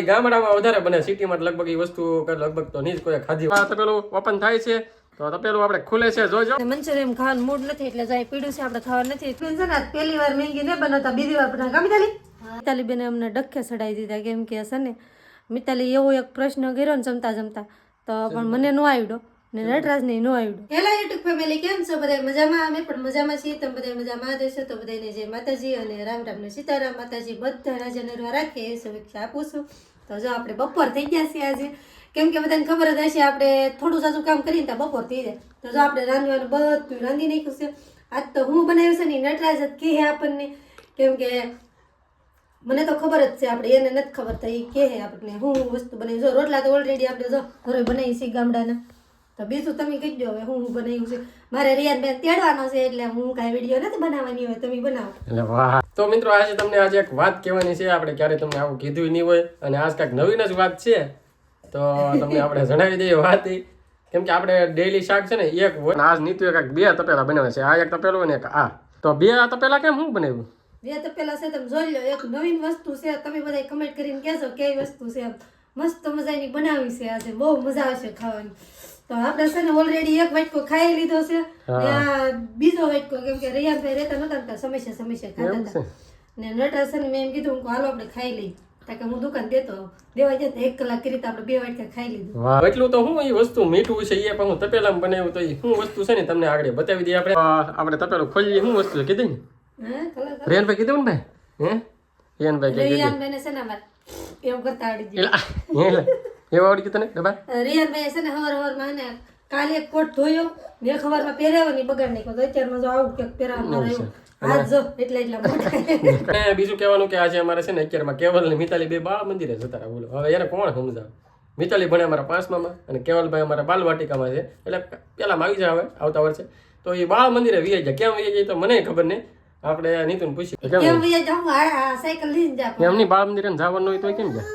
ગામડામાં વધારે બને સિટીમાં લગભગ એ વસ્તુ લગભગ તો નહીં જ કોઈ ખાધી તપેલું ઓપન થાય છે તો તપેલું આપણે ખુલે છે જોજો. મંચુરિયન ખાવાનું મૂડ નથી એટલે જાય પીડ્યું છે આપણે ખાવાનું નથી. છે ને પહેલી વાર મેંગી ને બનાવતા બીજી વાર પણ ગમી મિતાલી મિતાલી બેને અમને ડખે ચડાવી દીધા કેમ કે છે ને મિતાલી એવો એક પ્રશ્ન કર્યો ને જમતા જમતા તો પણ મને નો આવડ્યો. ને નટરાજ ને નો આવ્યું હેલો યુટ્યુબ ફેમિલી કેમ છો? બધા મજામાં? અમે પણ મજામાં છીએ. તમે બધા મજામાં દેશો તો બધાને જય માતાજી અને રામ રામ ને સીતારામ. માતાજી બધા રાજા નરવા રાખે એ શુભેચ્છા આપું છું. તો જો આપણે બપોર થઈ ગયા છીએ આજે. કેમ કે બધાને ખબર જ હશે, આપણે થોડું સાચું કામ કરીને ત્યાં બપોર થઈ જાય. તો જો આપણે રાંધવાનું બધું રાંધી નાખ્યું છે. આજ તો હું બનાવ્યું છે ને નટરાજ જ કહે આપણને. કેમ કે મને તો ખબર જ છે, આપણે એને નથી ખબર તો એ કહે આપણને હું વસ્તુ બનાવી. જો રોટલા તો ઓલરેડી આપણે જો ઘરે બનાવી છીએ ગામડાના. તો બીજું તમે કહી દો હવે હું બનાવ્યું છે. મારે રિયાન બેન તેડવાનો છે એટલે હું કાંઈ વીડિયો નથી બનાવવાની હોય તમે બનાવો. એટલે વાહ. તો મિત્રો આજે તમને આજે એક વાત કહેવાની છે આપણે ક્યારે તમને આવું કીધું નહીં હોય અને આજ કાંઈક નવીન જ વાત છે. તો તમને આપણે જણાવી દઈએ વાત કેમ કે આપણે ડેઈલી શાક છે ને એક હોય. આજ નીતુ એક બે તપેલા બનાવે છે. આ એક તપેલું અને એક આ. તો બે આ તપેલા કેમ હું બનાવ્યું? બે તપેલા છે તમે જોઈ લો એક નવીન વસ્તુ છે તમે બધા કમેન્ટ કરીને કહેશો કેવી વસ્તુ છે. મસ્ત મજાની બનાવી છે આજે બહુ મજા આવશે ખાવાની. તો આપણે છે ને ઓલરેડી એક વાટકો ખાઈ લીધો છે. ને બીજો વાટકો કેમ કે રિયાનભાઈ રહેતા નતા ને સમસ્યા સમસ્યા ખાતા હતા. ને નટરાજ છે ને મેં એમ કીધું હાલો આપણે ખાઈ લઈ કે હું દુકાન દેતો દેવા જતા એક કલાક કરી તો આપણે બે વાટકા ખાઈ લીધું. એટલું તો હું એ વસ્તુ મીઠું છે એ પણ હું તપેલામાં બનાવ્યું તો એ શું વસ્તુ છે ને તમને આગળ બતાવી દઈએ આપણે. આપણે તપેલું ખોલીએ શું વસ્તુ છે કીધું ને? રેનભાઈ કીધું ને ભાઈ? હે? રેનભાઈ કે ને છે ને અમારે એવું કરતા આવડી એલા. એવા આવડી ગયું તને? રિયલ ભાઈ છે ને હવાર હવારમાં ને કાલે એક કોટ ધોયો મેં ખબરમાં પહેરાવ્યો નહીં બગાડ નાખ્યો. તો અત્યારમાં જો આવું ક્યાંક પહેરાવવામાં રહ્યું બીજું કહેવાનું કે આજે અમારે છે ને અત્યારમાં કેવલ ને મિતાલી બે બાળ મંદિરે જતા બોલો. હવે એને કોણ સમજાવે? મિતાલી ભણે અમારા પાંચમામાં અને કેવલભાઈ અમારા બાલવાટિકામાં છે. એટલે પેલામાં આવી જાય હવે આવતા વર્ષે. તો એ બાળ મંદિરે વી જાય. કેમ વી જાય તો મને ખબર નહીં. આપણે નીતુને પૂછ્યું. કેમ આ આ સાયકલ લઈને જા એમની બાળ મંદિરે જવાનું હોય તો કેમ જાય?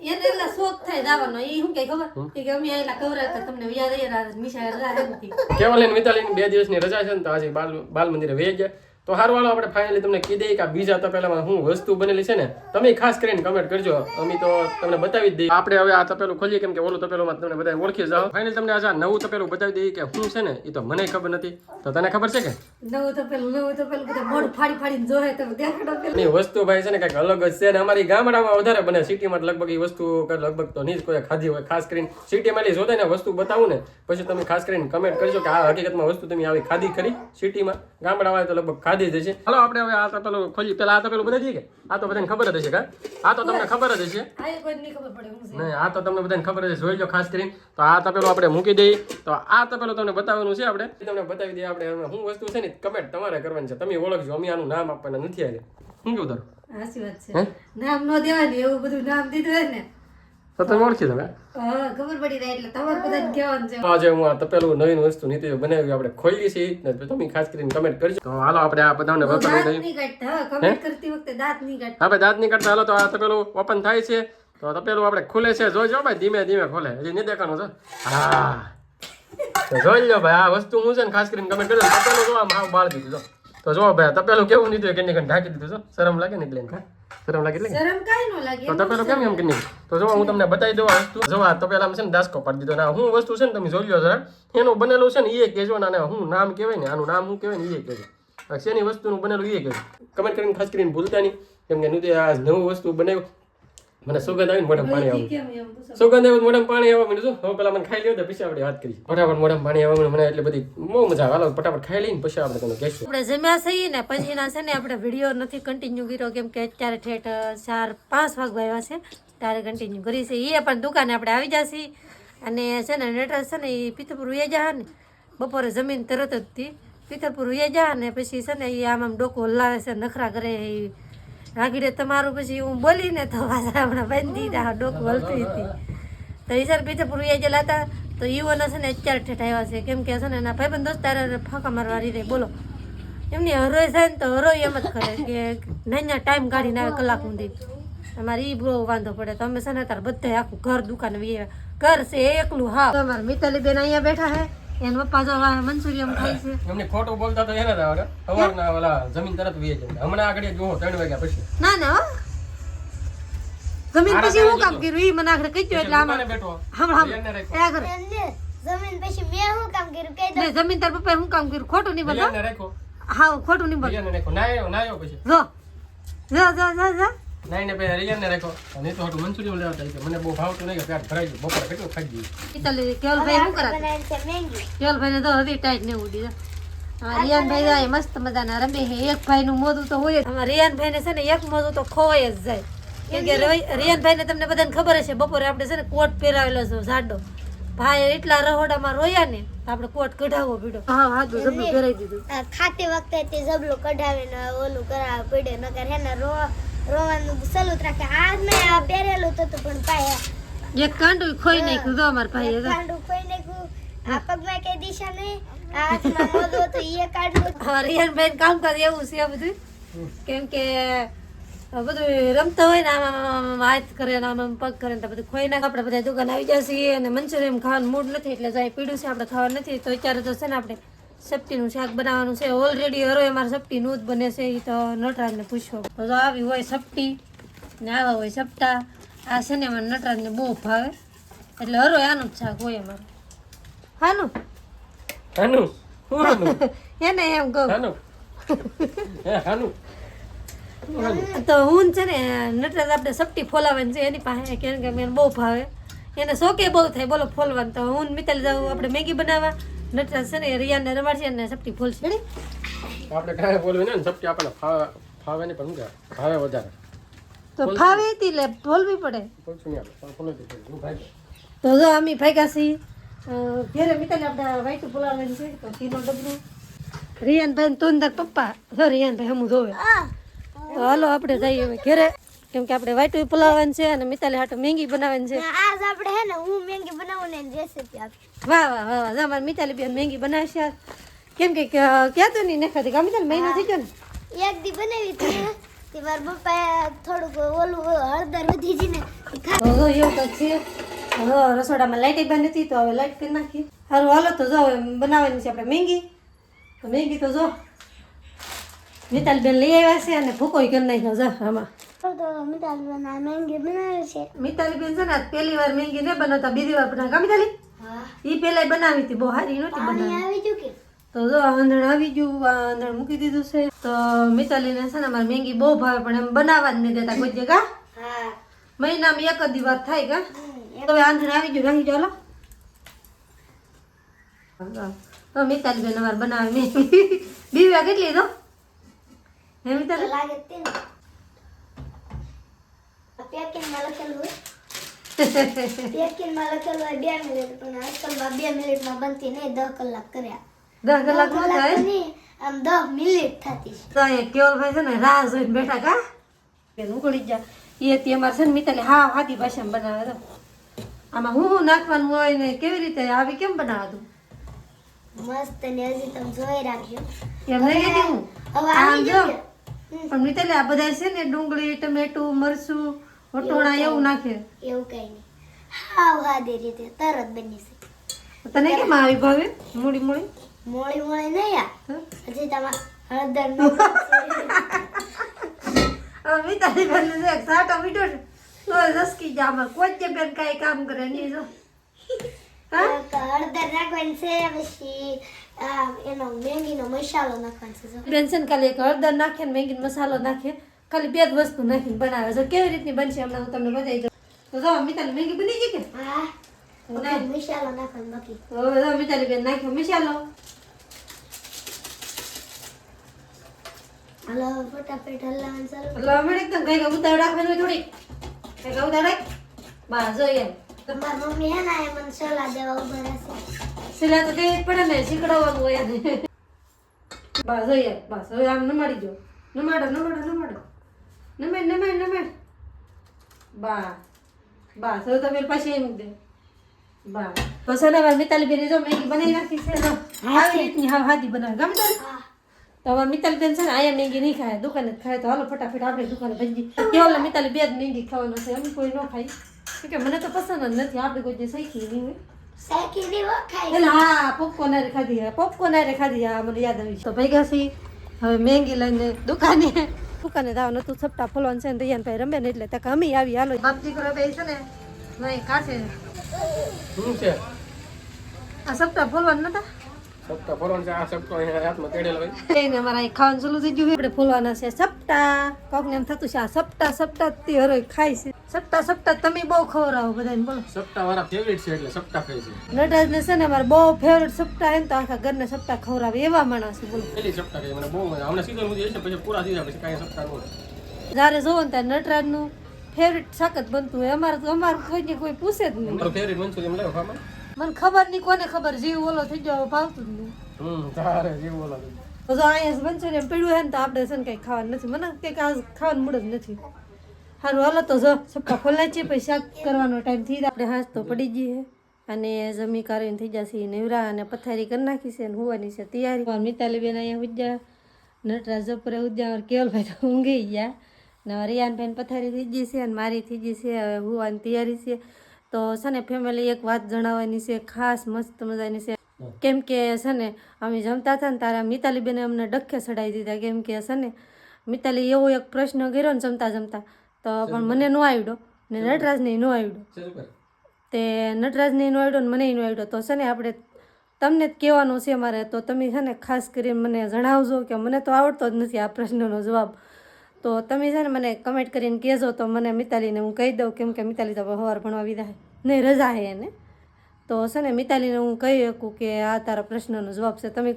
એને એટલા શોખ થાય દાવાનો એ શું કઈ ખબર? કે અમે એટલા કવરાતા તમને યાદ આવી મિશા રાહ નથી કેવલ અને મિતાલીની બે દિવસની રજા છે ને તો આજે બાલ બાલ મંદિરે વે ગયા. તો હારવાળો આપણે ફાઇનલી તમને કહી દઈએ કે આ બીજા તપેલામાં શું વસ્તુ બનેલી છે ને તમે ખાસ કરીને કમેન્ટ કરજો. અમે તો તમને બતાવી દઈએ. આપણે હવે આ તપેલું ખોલીએ કેમ કે ઓલું તપેલુંમાં તમને બધા ઓળખી જાઓ. ફાઇનલ તમને આજે નવું તપેલું બતાવી દઈએ કે શું છે ને એ તો મને ખબર નથી. તો તને ખબર છે કે? નવું તપેલું નવું તપેલું બધા મોઢું ફાડી ફાડીને જોહે તમે વસ્તુ ભાઈ છે ને કંઈક અલગ જ છે ને અમારી ગામડામાં વધારે બને સિટીમાં લગભગ એ વસ્તુ લગભગ તો નહીં જ કોઈ ખાધી હોય. ખાસ કરીને સિટીમાં એટલી જોતા ને વસ્તુ બતાવું ને પછી તમે ખાસ કરીને કમેન્ટ કરજો કે આ હકીકતમાં વસ્તુ તમે આવી ખાધી ખરી સિટીમાં ગામડામાં તો લગભગ ખાધી જ જશે હાલો આપણે હવે આ તપેલું ખોલી પેલા આ તપેલું બધા કે આ તો બધાને ખબર જ હશે કા? આ તો તમને ખબર જ હશે. નહીં ખબર પડે છે. આ તો તમને બધાને ખબર હશે. જોઈ લો ખાસ કરીને. તો આ તપેલું આપણે મૂકી દઈએ. તો આ તપેલું તમને બતાવવાનું છે આપણે. તમને બતાવી દઈએ આપણે શું વસ્તુ છે ને કમેન્ટ તમારે કરવાની છે. તમે ઓળખજો અમે આનું નામ આપવાના નથી આજે. શું કેવું તારું? સાચી વાત છે. નામ ન દેવાની એવું બધું નામ દીધું ને તો તમે? ઓળખી તમે ખબર પડી જાય એટલે તમારે બધા કહેવાનું છે. આજે હું આ તપેલું નવીન વસ્તુ નીતિ બનાવી આપણે ખોલી છે. ને તમે ખાસ કરીને કમેન્ટ કરજો. તો હાલો આપણે આ બધાને વપરાય દઈએ. નહીં કાઢતા કમેન્ટ કરતી વખતે દાંત નહીં કાઢતા આપણે દાંત નહીં કાઢતા હાલો તો આ તપેલું ઓપન થાય છે. તો તપેલું આપણે ખુલે છે. જોજો ભાઈ ધીમે ધીમે ખોલે. હજી નહીં દેખાનું છે હા. જોઈ લો ભાઈ આ વસ્તુ હું છે ને ખાસ કરીને કમેન્ટ કરજો. તપેલું જો આમ હાવ બાળ દીધું તો જો ભાઈ તપેલું કેવું નીકળ્યું કે નીકળીને ઢાંકી દીધું છો શરમ લાગે નીકળે ને શરમ લાગે એટલે શરમ કાઈ નો લાગે તો તપેલું કેમ એમ કે નહીં તો જો હું તમને બતાવી દઉં આ વસ્તુ જો આ તપેલામાં છે ને દાસકો પાડી દીધો ના હું વસ્તુ છે ને તમે જોઈ લો જરા એનું બનેલું છે ને એ કહેજો ને હું નામ કહેવાય ને આનું નામ હું કહેવાય ને એ કહેજો શેની વસ્તુનું બનેલું એ કહેજો કમેન્ટ કરીને ખાસ કરીને ભૂલતા નહીં કેમ કે આ નવું વસ્તુ બનાવ્યું મને સુગંધ આવીને મોઢામાં પાણી આવ્યું કેમ એમ પૂછો? સુગંધ આવ્યું મોઢામાં પાણી આવે મને શું હવે પેલા મને ખાઈ લ્યો તો પછી આપણે વાત કરી ફટાફટ મોઢામાં પાણી આવે મને એટલે બધી બહુ મજા આવે. ફટાફટ ખાઈ લઈને પછી આપણે તમને કહેશું. આપણે જમ્યા છીએ ને પછી ના છે ને આપણે વીડિયો નથી કન્ટિન્યુ કર્યો કેમ કે અત્યારે ઠેઠ ચાર પાંચ વાગવા આવ્યા છે. ત્યારે કન્ટિન્યુ કરી છે. એ પણ દુકાને આપણે આવી જશે. અને છે ને નટરાજ છે ને એ પિત્તપુર વે જા ને બપોરે જમીન તરત જ હતી. પિત્તરપુર વે જા ને પછી છે ને એ આમ આમ ડોકો હલાવે છે નખરા કરે એ રાગીડે તમારું પછી હું બોલીને તો હમણાં બંધ દીધા ડોકું હલતી હતી. તો એ પીછે ઉયા ગયેલા હતા. તો ઈવોના છે ને અત્યારે આવ્યા છે. કેમ કે છે ને એના ભાઈબંધ દોસ્તાર ફાંકા મારવા રીતે બોલો. એમની હરોય થાય ને તો હરોય એમ જ કરે કે નાના ટાઈમ કાઢીને આવે કલાક સુધી. અમારે ઈ બહુ વાંધો પડે. તો અમે છે ને તાર બધે આખું ઘર દુકાન ઘર છે એકલું હા અમારે મિતાલી બેન અહીંયા બેઠા હે એના પપ્પા જો મંચુરિયમ ખાય છે. એમને ખોટું બોલતા તો એને જ આવડે. સવારના ઓલા જમીન તરત જાય. હમણાં આગળ જુઓ ત્રણ વાગ્યા પછી. ના ના જમીન પછી હું કામ કર્યું? ઈ મને આગળ કહી દો એટલે આમાં બેઠો. હમ હમ. એ આગળ જમીન પછી મેં હું કામ કર્યું? કહી દો. જમીન તાર પપ્પા હું કામ કર્યું? ખોટું નહીં બોલો. હા. ખોટું નહીં બોલ. નાયો, નાયો પછી. જો. જો જો જો જા. નાઈને પછી રિયાને રાખો અને તો હાટું મંચુરિયન લેવા. કે મને બહુ ભાવતું નહીં કે પેટ ભરાઈ ગયું. બપોરે કેટલું ખાઈ ગયું. ઈતાલી કેવલભાઈ શું કરે છે મેંગી. તો હજી ટાઈટ ને ઉડી હા રિયાનભાઈ જાય મસ્ત મજાના રમે છે. એક ભાઈનું મોઢું તો હોય જ. આમાં છે ને એક મોઢું તો ખોવાઈ જ જાય. કેમ કે રિ- રિયાનભાઈને તમને બધાને ખબર હશે બપોરે આપણે છે ને કોટ પહેરાવેલો છે જાડો. ભાઈ એટલા રહોડામાં રોયા ને આપણે કોટ કઢાવવો પડ્યો. હા હા તો જબલું પહેરાઈ દીધું. ખાતી વખતે તે જબલું કઢાવીને ઓલું કરાવવા પડે નકર હેને રો રોવાનું સલુત રાખે. હાથ મેં આ પહેરેલું તો પણ પાય એક કાંડું ખોઈ નાખ્યું તો અમાર ભાઈ. કાંડું ખોઈ નાખ્યું. આ પગમાં કઈ દિશા નહીં. આ હાથમાં મોદો તો એ કાઢલું બેન કામ કામકાજ એવું છે આ બધું. કેમ કે આ બધું રમતા હોય ને આમ હાથ કરે ને આમ પગ કરે ને બધું ખોઈ નાખ. આપણે બધા દુકાન આવી જશે અને મંચુરિયન ખાવાનું મૂડ નથી એટલે જાય પીડ્યું છે આપણે ખાવાનું નથી. તો અત્યારે તો છે ને આપણે સપટીનું શાક બનાવવાનું છે. ઓલરેડી હરો અમારે સપટીનું જ બને છે. એ તો નટરાજને પૂછો તો આવી હોય સપટી ને આવા હોય સપટા. આ છે ને અમારે નટરાજને બહુ ભાવે. એટલે હરો આનું જ શાક હોય અમારે. હાનું? હાનું? એને એમ કહું. હાનું? તો હું છે ને નટરાજ આપણે સપટી ફોલાવાની છે. એની પાસે કેમ કે મને બહુ ભાવે. એને શોકે બહુ થાય. બોલો ફોલવાનું તો હું મિતાલી જાઉં આપણે મેગી બનાવવા. નટરાજ છે ને રિયાને રમાડશે અને સપટી ફોલશે? આપણે કાંઈ બોલવું ને સપટી આપણને ફાવે ફાવે નહીં પણ શું ભાવે વધારે. તો ફાવે તી લે ફોલવી પડે. ભાઈ તો જો અમે ભાગ્યા છીએ. ઘેરે મિતાલી આપણે વાઈટું ફોલાવવાની છે તો ઘીનો ડબલું. રિયાનભાઈ તું પપ્પા. જો રિયાનભાઈ હમું જોવે. તો હાલો આપણે જઈએ હવે ઘેરે. કેમ કે આપણે વાઈટું ફોલાવવાની છે અને મિતાલી હાટું મેંગી બનાવવાની છે. આજ આપણે હે ને હું મેંગી બનાવું ને રેસીપી આપી. વાહ વાહ વાહ વાહ અમારે મિતાલી બેન મેંગી બનાવશે કેમ કે ક્યાં તો નહીં નખાતી ગમે મિતાલી મહિનો થઈ ગયો ને. એક દી બનાવી હતી તે વાર પપ્પાએ થોડુંક ઓલું હળદર વધી જઈને તો એવું તો છે. હો રસોડામાં લાઈટ બંધ હતી તો હવે લાઈટ કરી નાખી. સારું હાલો તો જો બનાવવાની છે આપણે મેંગી. તો મેંગી તો જો. મિતાલી બેન લઈ આવ્યા છે અને ભૂકો કરી નાખ્યો જો આમાં. તો મિતાલ બના મેંગી બનાવે છે. ને પહેલી વાર મેંગી નહીં બનાવતા બીજી વાર બનાવ. મિતાલી? ઈ પેલા બનાવી હતી બહુ સારી નહોતી બનાવી. આવી ગયું કે? તો જો આંધણ આવી ગયું આંધણ મૂકી દીધું છે. તો મિતાલીને છે ને અમારે મેંગી બહુ ભાવે પણ એમ બનાવવા જ નહીં દેતા કોઈ જગ્યા. હા. મહિનામાં એક જ દી વાર થાય કા? હવે આંધણ આવી ગયું નાખી ચાલો. તો મિતાલી બેન અમારે બનાવે મેંગી. બીવા કેટલી તો? હે મિતાલી? લાગે તે ને પેકિંગમાં લખેલું હોય. પેકિંગમાં લખેલું હોય બે મિનિટ પણ આજકાલમાં બે મિનિટમાં બનતી નહીં દસ કલાક કર્યા. દસ કલાક આમ દસ મિનિટ થતી. તો એ કેવલભાઈ છે ને રાહ જોઈને બેઠા કા? બેન ઉકળી જા એ તે અમારે છે ને મિતાલી હા હાદી ભાષામાં બનાવે તો આમાં હું શું નાખવાનું હોય ને કેવી રીતે આવી કેમ બનાવતું? મસ્ત ને હજી તમે જોઈ રાખજો. એમ નહીં હું? હવે આવી જો. પણ મિતાલી આ બધા છે ને ડુંગળી ટમેટું મરચું વટોણા એવું નાખે. એવું કઈ નહીં. હાવ હાદી રીતે તરત બની છે તને કેમ આવી ભાવે? મૂળી મૂળી? મૂળી મૂળી નહીં આ? હજી તમાર હળદર નો હવે મિતાલી બેન ને એક સાટો મીઠો છે. તો રસકી જા અમાર કોઈ બેન કાંઈ કામ કરે નહીં જો. હા? હળદર નાખવાની છે પછી એનો મેંગીનો મસાલો નાખવાનો છે જો. કાલે એક હળદર નાખે ને મેગી મસાલો નાખે. ખાલી બે જ વસ્તુ નાખીને બનાવે. છે કેવી રીતની બનશે હમણાં હું તમને બતાવી દઉં. તો જો મિતાલી મેગી બની ગઈ કે? હા. મસાલો નાખવાનો બાકી. હવે જો મિતાલી બેન નાખ્યો મસાલો. હાલો ફટાફટ હલાવવાનું ચાલુ એટલે અમે એકદમ કઈ કઈ ઉતાવળ રાખવાની થોડી? કઈ કઈ ઉતાવળ બસ જોઈએ મારી મમ્મી હે ને મને સલાહ દેવા ઊભા રહેશે. તો દેવી પડે ને શીખડાવવાનું હોય ને બસ જોઈએ બસ હવે આમ નમાડી જો નમાડો નમાડો નમાડો. નમાડ નમાડ નમાડ બા બસ તો તમે પછી એમ દે. બા હવે અમારી મિતાલી બેન જો મેગી બનાવી નાખી છે તો આવી રીતની હાવ હાદી બનાવે ગમે તારે હા. તો અમારી મિતાલી બેન છે ને અહીંયા મેગી નહીં ખાય દુકાને જ ખાય તો હાલો ફટાફટ આપણે દુકાને ભજી કેવલ મિતાલી બે જ મેગી ખાવાનો છે એમ કોઈ ન ખાય. કેમ કે મને તો પસંદ જ નથી આપણે કોઈ જે શીખી નહીં હોય. હા પોપકોર્ન હારે ખાધી હા પોપકોર્ન હારે ખાધી મને યાદ આવી તો ભેગા છીએ હવે મેંગી લઈને દુકાને. ફૂકાને દાવાનું હતું સપટા ફોલવાનું છે ને દૈયાન ભાઈ રમે ને એટલે તક અમે આવી. હાલો. બાપ દીકરો બે છે ને નહીં કાઢે શું છે? આ સપટા ફોલવાનું નતા? સપ્તાહ ફરવાનું છે આ સપ્તાહ અહીંયા હાથમાં તેડેલા હોય. એને અમારા અહીં ખાવાનું ચાલુ થઈ ગયું આપણે ફોલવાના છે સપટા કોકને એમ થતું છે આ સપટા સપટા તે હરોય ખાય છે. સપટા સપટા તમે બહુ ખવડાવો બધાને બોલો. સપ્તાહ મારા ફેવરિટ છે એટલે ખાય છે. છે ને અમારે બહુ ફેવરેટ સપટા હે ને તો આખા ઘરને સપ્તા ખવડાવે એવા માણસ બોલો. પેલી સપ્તાહ ખાય મને બહુ મજા હમણાં સીઝન સુધી હશે પછી પૂરા થઈ જાય પછી કાંઈ સપ્તાહ ન જ્યારે જોવો ને ત્યારે નટરાજનું ફેવરેટ શાક જ બનતું હોય. અમારે તો અમારે કોઈને કોઈ પૂછે જ નહીં. ખામાં મને ખબર નહીં કોને ખબર જીવ ઓલો થઈ ગયો ભાવતું જ નહીં. હમ તારે જેવું બોલો તો જો અહીંયા ને પીડ્યું હે ને તો આપણે છે ને કંઈ ખાવાનું નથી. મને કંઈક આ ખાવાનું મૂડ જ નથી. સારું હાલો તો જો સપ્પા ખોલાય છે પછી શાક કરવાનો ટાઈમ થઈ આપણે હાથ તો પડી જઈએ અને જમી કરીને થઈ જશે નેવરા અને પથારી કરી નાખી છે અને હોવાની છે તૈયારી. મિતાલી બેન અહીંયા ઉજ્યા નટરાજ જપરે ઉજ્યા કેવલભાઈ તો ઊંઘી ગયા. ને રિયાનભાઈ પથારી થઈ ગઈ છે અને મારી થઈ ગઈ છે. હવે હોવાની તૈયારી છે. તો છે ને ફેમિલી એક વાત જણાવવાની છે ખાસ મસ્ત મજાની છે. કેમ કે છે ને અમે જમતા હતા ને તારા મિતાલી બેને અમને ડખે ચડાવી દીધા. કેમ કે છે ને મિતાલી એવો એક પ્રશ્ન કર્યો ને જમતા જમતા. તો પણ મને નો આવડ્યો. ને નટરાજને નો આવડ્યો. તે નટરાજને નો આવડ્યો ને મને નો આવડ્યો. તો છે ને આપણે તમને જ કહેવાનું છે મારે. તો તમે છે ને ખાસ કરીને મને જણાવજો કે મને તો આવડતો જ નથી આ પ્રશ્નનો જવાબ. તો તમે છે ને મને કમેન્ટ કરીને કહેજો તો મને મિતાલીને હું કહી દઉં, કેમ કે મિતાલી તો હવાર ભણવા વિદા નહીં, રજા હે એને. તો છે ને મિતાલીને હું કહી શકું કે આ તારા પ્રશ્નનો જવાબ છે. તમે,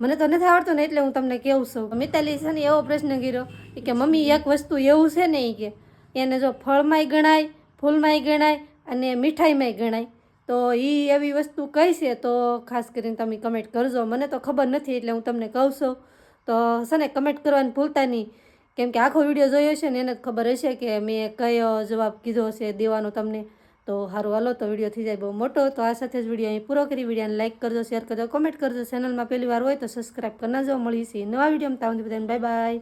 મને તો નથી આવડતું ને એટલે હું તમને કહું છું. મિતાલી છે ને એવો પ્રશ્ન કર્યો કે મમ્મી, એક વસ્તુ એવું છે ને એ કે, એને જો ફળમાંય ગણાય, ફૂલમાંય ગણાય અને મીઠાઈમાંય ગણાય. તો એ એવી વસ્તુ કઈ છે? તો ખાસ કરીને તમે કમેન્ટ કરજો. મને તો ખબર નથી એટલે હું તમને કહું છું. તો છે ને કમેન્ટ કરવાનું ભૂલતા નહીં. કેમ કે આખો વીડિયો જોયો છે ને એને ખબર હશે કે મેં કયો જવાબ કીધો છે દેવાનો તમને. તો સારું હાલો, તો વીડિયો થઈ જાય બહુ મોટો. તો આ સાથે જ વીડિયો અહીં પૂરો કરી. વિડીયોને લાઇક કરજો શેર કરજો કોમેન્ટ કરજો. ચેનલમાં પહેલી વાર હોય તો સબસ્ક્રાઈબ કરી નાખજો. છીએ નવા વિડીયોમાં. ત્યાં સુધી બધાને બાય બાય